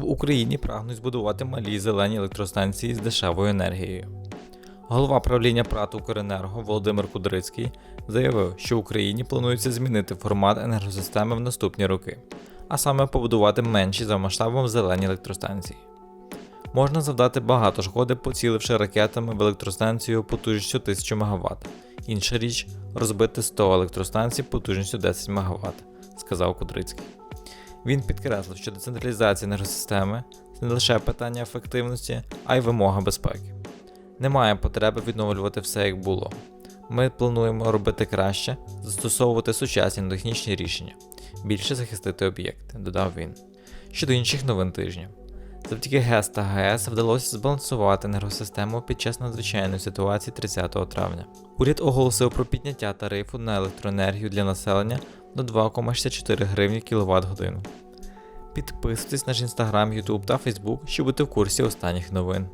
В Україні прагнуть збудувати малі зелені електростанції з дешевою енергією. Голова правління ПРАТ «Укренерго» Володимир Кудрицький заявив, що в Україні планується змінити формат енергосистеми в наступні роки, а саме побудувати менші за масштабом зелені електростанції. Можна завдати багато шкоди, поціливши ракетами в електростанцію потужністю 1000 МВт. Інша річ розбити 100 електростанцій потужністю 10 МВт, сказав Кудрицький. Він підкреслив, що децентралізація енергосистеми це не лише питання ефективності, а й вимога безпеки. Немає потреби відновлювати все як було. Ми плануємо робити краще, застосовувати сучасні технічні рішення, більше захистити об'єкти, додав він. Щодо інших новин тижня. Завдяки ГЕС та ГЕС вдалося збалансувати енергосистему під час надзвичайної ситуації 30 травня. Уряд оголосив про підняття тарифу на електроенергію для населення до 2,64 гривні кВт годину. Підписуйтесь на наш інстаграм, Ютуб та Фейсбук, щоб бути в курсі останніх новин.